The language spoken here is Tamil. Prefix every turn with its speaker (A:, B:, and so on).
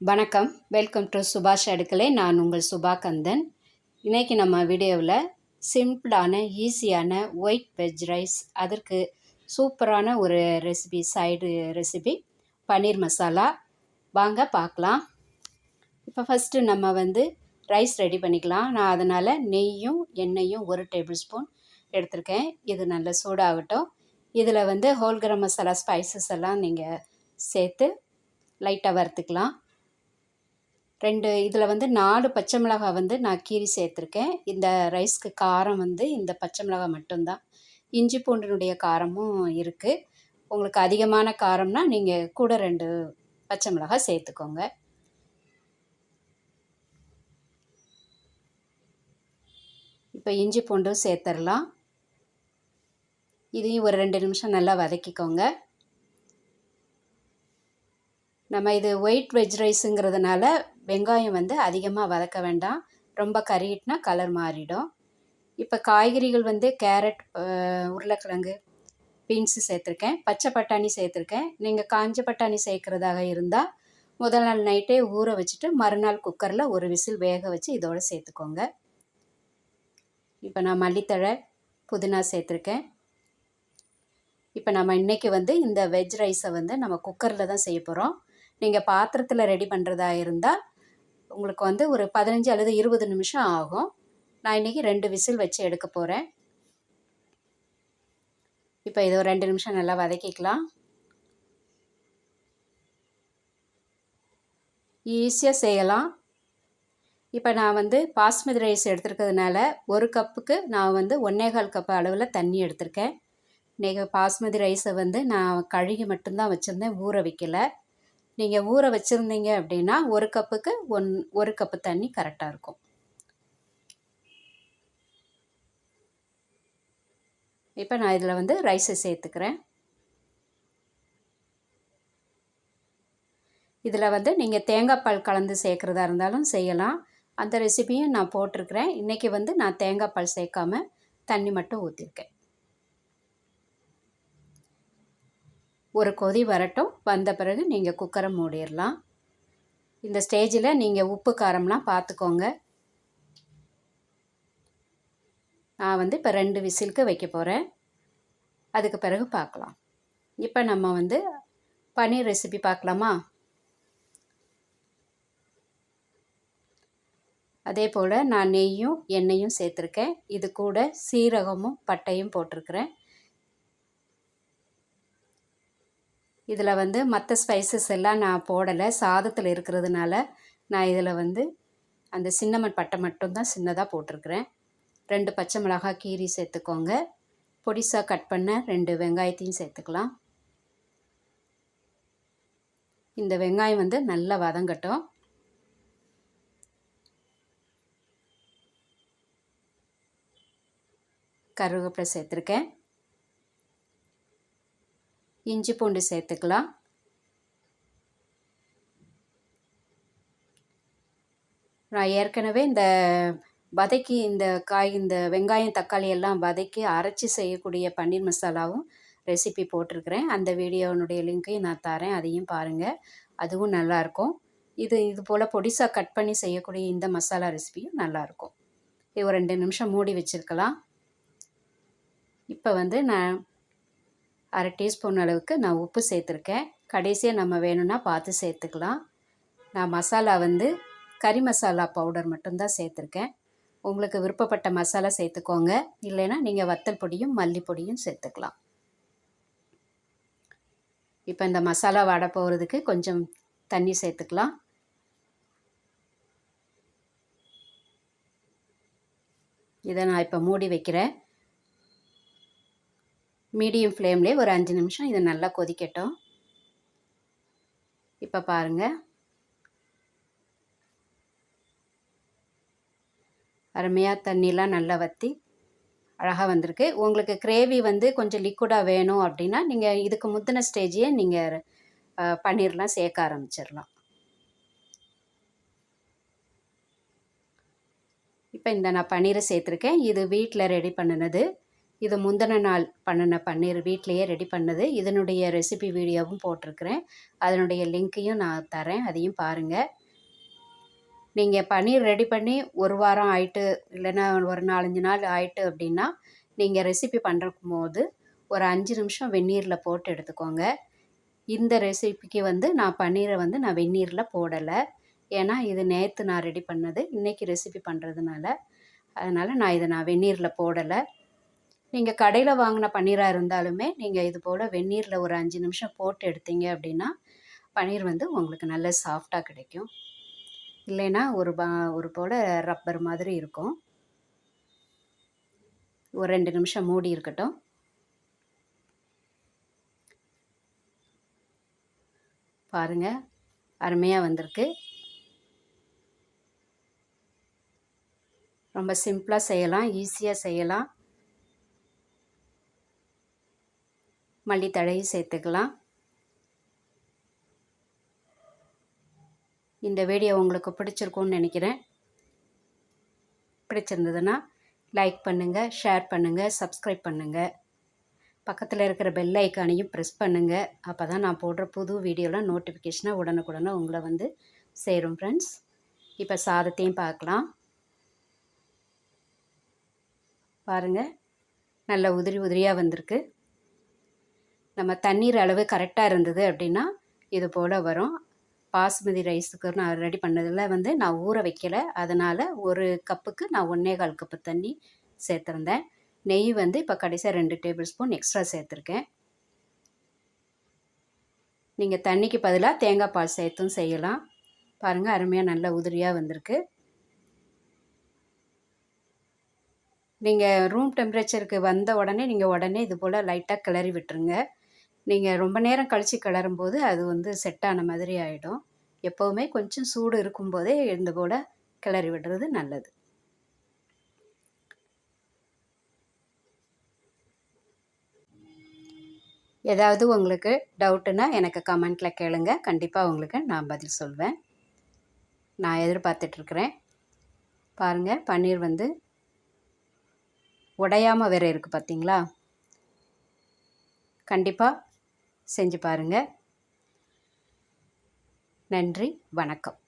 A: வணக்கம். வெல்கம் டு சுபாஷ் அடுக்கலை. நான் உங்கள் சுபா கந்தன் இன்றைக்கி நம்ம வீடியோவில் சிம்பிளான ஈஸியான ஒயிட் வெஜ் ரைஸ். அதற்கு சூப்பரான ஒரு recipe side recipe paneer masala. வாங்க பார்க்கலாம். இப்போ ஃபஸ்ட்டு நம்ம வந்து ரைஸ் ரெடி பண்ணிக்கலாம். நான் அதனால் நெய்யும் எண்ணெயும் ஒரு டேபிள் ஸ்பூன் எடுத்திருக்கேன். இது நல்ல சூடாகட்டும். இதில் வந்து ஹோல் கரம் மசாலா ஸ்பைசஸ் எல்லாம் நீங்கள் சேர்த்து லைட்டாக வறுத்துக்கலாம். ரெண்டு இதில் வந்து நாலு பச்சை மிளகாய் வந்து நான் கீறி சேர்த்துருக்கேன். இந்த ரைஸ்க்கு காரம் வந்து இந்த பச்சை மிளகாய் மட்டும்தான். இஞ்சி பூண்டினுடைய காரமும் இருக்குது உங்களுக்கு அதிகமான காரம்னா நீங்கள் கூட ரெண்டு பச்சை மிளகாய் சேர்த்துக்கோங்க. இப்போ இஞ்சி பூண்டும் சேர்த்துடலாம் இதையும் ஒரு ரெண்டு நிமிஷம் நல்லா வதக்கிக்கோங்க. நம்ம இது ஒயிட் வெஜ் ரைஸுங்கிறதுனால வெங்காயம் வந்து அதிகமாக வதக்க வேண்டாம். ரொம்ப கறியிட்டுனா கலர் மாறிடும். இப்போ காய்கறிகள் வந்து கேரட் உருளைக்கிழங்கு பீன்ஸு சேர்த்துருக்கேன். பச்சை பட்டாணி சேர்த்துருக்கேன். நீங்கள் காஞ்ச பட்டாணி சேர்க்குறதாக இருந்தால் முதல் நாள் நைட்டே ஊற வச்சுட்டு மறுநாள் குக்கரில் ஒரு விசில் வேக வச்சு இதோடு சேர்த்துக்கோங்க. இப்போ நான் மல்லித்தழை புதினா சேர்த்துருக்கேன். இப்போ நம்ம இன்றைக்கி வந்து இந்த வெஜ் ரைஸை வந்து நம்ம குக்கரில் தான் செய்ய போகிறோம் நீங்கள் பாத்திரத்தில் ரெடி பண்ணுறதா இருந்தால் உங்களுக்கு வந்து ஒரு பதினஞ்சு அல்லது இருபது நிமிஷம் ஆகும். நான் இன்றைக்கி ரெண்டு விசில் வச்சு எடுக்க போகிறேன் இப்போ இது ஒரு ரெண்டு நிமிஷம் நல்லா வதக்கிக்கலாம். ஈஸியாக செய்யலாம். இப்போ நான் வந்து பாஸ்மதி ரைஸ் எடுத்துருக்கிறதுனால ஒரு கப்புக்கு நான் வந்து ஒன்னேகால் கப் அளவில் தண்ணி எடுத்திருக்கேன். இன்றைக்கி பாஸ்மதி ரைஸை வந்து நான் கழுகி மட்டும்தான் வச்சுருந்தேன் ஊற வைக்கல. நீங்கள் ஊற வச்சுருந்தீங்க அப்படின்னா ஒரு கப்புக்கு ஒன் ஒரு கப்பு தண்ணி கரெக்டாக இருக்கும். இப்போ நான் இதில் வந்து ரைஸை சேர்த்துக்கிறேன். இதில் வந்து நீங்கள் தேங்காய் பால் கலந்து சேர்க்குறதா இருந்தாலும் செய்யலாம். அந்த ரெசிபியும் நான் போட்டிருக்கிறேன். இன்றைக்கி வந்து நான் தேங்காய் பால் சேர்க்காம தண்ணி மட்டும் ஊற்றிருக்கேன் ஒரு கொதி வரட்டும். வந்த பிறகு நீங்கள் குக்கரை மூடிடலாம். இந்த ஸ்டேஜில் நீங்கள் உப்பு காரம்லாம் பார்த்துக்கோங்க நான் வந்து இப்போ ரெண்டு விசிலுக்கு வைக்க போகிறேன் அதுக்கு பிறகு பார்க்கலாம் இப்போ நம்ம வந்து பன்னீர் ரெசிபி பார்க்கலாமா அதே போல் நான் நெய்யும் எண்ணெயும் சேர்த்துருக்கேன். இது கூட சீரகமும் பட்டையும் போட்டிருக்கிறேன். இதில் வந்து மற்ற ஸ்பைசஸ் எல்லாம் நான் போடலை. சாதத்தில் இருக்கிறதுனால நான் இதில் வந்து அந்த சின்னமன் பட்டை மட்டும்தான் சின்னதாக போட்டிருக்கிறேன். ரெண்டு பச்சை மிளகாய் கீரி சேர்த்துக்கோங்க. பொடிசாக கட் பண்ண ரெண்டு வெங்காயத்தையும் சேர்த்துக்கலாம். இந்த வெங்காயம் வந்து நல்லா வதங்கட்டும். கருவேப்பிலை சேர்த்துருக்கேன். இஞ்சி பூண்டு சேர்த்துக்கலாம். நான் ஏற்கனவே இந்த வதக்கி இந்த காய் இந்த வெங்காயம் தக்காளி எல்லாம் வதக்கி அரைச்சி செய்யக்கூடிய பன்னீர் மசாலாவும் ரெசிபி போட்டிருக்கிறேன். அந்த வீடியோனுடைய லிங்க்கையும் நான் தரேன். அதையும் பாருங்கள் அதுவும் நல்லாயிருக்கும். இது இது போல் பொடிசாக கட் பண்ணி செய்யக்கூடிய இந்த மசாலா ரெசிபியும் நல்லாயிருக்கும். இது ஒரு ரெண்டு நிமிஷம் மூடி வச்சுருக்கலாம். இப்போ வந்து நான் அரை டீஸ்பூன் அளவுக்கு நான் உப்பு சேர்த்துருக்கேன். கடைசியாக நம்ம வேணும்னா பார்த்து சேர்த்துக்கலாம். நான் மசாலா வந்து கறி மசாலா பவுடர் மட்டும்தான் சேர்த்துருக்கேன். உங்களுக்கு விருப்பப்பட்ட மசாலா சேர்த்துக்கோங்க. இல்லைன்னா நீங்கள் வத்தல் பொடியும் மல்லிப்பொடியும் சேர்த்துக்கலாம். இப்போ இந்த மசாலா வடை போகிறதுக்கு கொஞ்சம் தண்ணி சேர்த்துக்கலாம். இதை நான் இப்போ மூடி வைக்கிறேன். மீடியம் ஃப்ளேம்லேயே ஒரு அஞ்சு நிமிஷம் இதை நல்லா கொதிக்கட்டும். இப்போ பாருங்கள் அருமையாக தண்ணிலாம் நல்லா வற்றி அழகாக வந்திருக்கு. உங்களுக்கு கிரேவி வந்து கொஞ்சம் லிக்விடாக வேணும் அப்படின்னா நீங்கள் இதுக்கு முந்தின ஸ்டேஜையே நீங்கள் பன்னீர்லாம் சேர்க்க ஆரம்பிச்சிடலாம். இப்போ இந்த நான் பன்னீரை சேர்த்துருக்கேன். இது வீட்டில் ரெடி பண்ணினது. இது முந்தின நாள் பண்ணின பன்னீர் வீட்லேயே ரெடி பண்ணது. இதனுடைய ரெசிபி வீடியோவும் போட்டிருக்கிறேன். அதனுடைய லிங்க்கையும் நான் தரேன். அதையும் பாருங்கள் நீங்கள் பன்னீர் ரெடி பண்ணி ஒரு வாரம் ஆயிட்டு இல்லைன்னா ஒரு நாலஞ்சு நாள் ஆயிட்டு அப்படின்னா நீங்கள் ரெசிபி பண்ணுறக்கும் போது ஒரு அஞ்சு நிமிஷம் வெந்நீரில் போட்டு எடுத்துக்கோங்க. இந்த ரெசிபிக்கு வந்து நான் பன்னீரை வந்து நான் வெந்நீரில் போடலை. ஏன்னா இது நேற்று நான் ரெடி பண்ணது. இன்றைக்கி ரெசிபி பண்ணுறதுனால அதனால் நான் இதை நான் வெந்நீரில் போடலை. நீங்கள் கடையில் வாங்கின பன்னீராக இருந்தாலுமே நீங்கள் இது போல் வெந்நீரில் ஒரு அஞ்சு நிமிஷம் போட்டு எடுத்தீங்க அப்படின்னா பன்னீர் வந்து உங்களுக்கு நல்ல சாஃப்டாக கிடைக்கும். இல்லைன்னா ஒரு பா ஒரு போல் ரப்பர் மாதிரி இருக்கும். ஒரு ரெண்டு நிமிஷம் மூடி இருக்கட்டும். பாருங்கள் அருமையாக வந்திருக்கு. ரொம்ப சிம்பிளாக செய்யலாம் ஈஸியாக செய்யலாம். மல்லித்தழையும் சேர்த்துக்கலாம். இந்த வீடியோ உங்களுக்கு பிடிச்சிருக்கும்னு நினைக்கிறேன். பிடிச்சிருந்ததுன்னா லைக் பண்ணுங்கள் ஷேர் பண்ணுங்கள் சப்ஸ்கிரைப் பண்ணுங்கள் பக்கத்தில் இருக்கிற பெல் ஐக்கானையும் ப்ரெஸ் பண்ணுங்கள் அப்போ தான் நான் போடுற புது வீடியோலாம் நோட்டிஃபிகேஷனாக உடனுக்குடனே உங்களை வந்து சேரும் ஃப்ரெண்ட்ஸ் இப்போ சாதத்தையும் பார்க்கலாம். பாருங்கள் நல்ல உதிரி உதிரியாக வந்திருக்கு. நம்ம தண்ணீர் அளவு கரெக்டாக இருந்தது அப்படின்னா இது போல் வரும். பாஸ்மதி ரைஸுக்கு நான் ரெடி பண்ணதில் வந்து நான் ஊற வைக்கலை. அதனால் ஒரு கப்புக்கு நான் ஒன்றே கால் கப்பு தண்ணி சேர்த்துருந்தேன். நெய் வந்து இப்போ கடைசியாக ரெண்டு டேபிள் ஸ்பூன் எக்ஸ்ட்ரா சேர்த்துருக்கேன். நீங்கள் தண்ணிக்கு பதிலாக தேங்காய் பால் சேர்த்தும் செய்யலாம். பாருங்கள் அருமையாக நல்ல உதிரியாக வந்திருக்கு. நீங்கள் ரூம் டெம்பரேச்சருக்கு வந்த உடனே நீங்கள் உடனே இது போல் லைட்டாக கிளறி விட்டுருங்க. நீங்கள் ரொம்ப நேரம் கழித்து கிளறும்போது அது வந்து செட் ஆன மாதிரி ஆகிடும் எப்போவுமே கொஞ்சம் சூடு இருக்கும்போதே இந்த போல் கிளறி விடுறது நல்லது. ஏதாவது உங்களுக்கு டவுட்டுன்னா எனக்கு கமெண்ட்டில் கேளுங்க. கண்டிப்பாக உங்களுக்கு நான் பதில் சொல்வேன். நான் எதிர்பார்த்துட்ருக்குறேன். பாருங்கள் பன்னீர் வந்து உடையாமல் வேறு இருக்குது பார்த்தீங்களா கண்டிப்பாக செஞ்சு பாருங்கள் நன்றி வணக்கம்.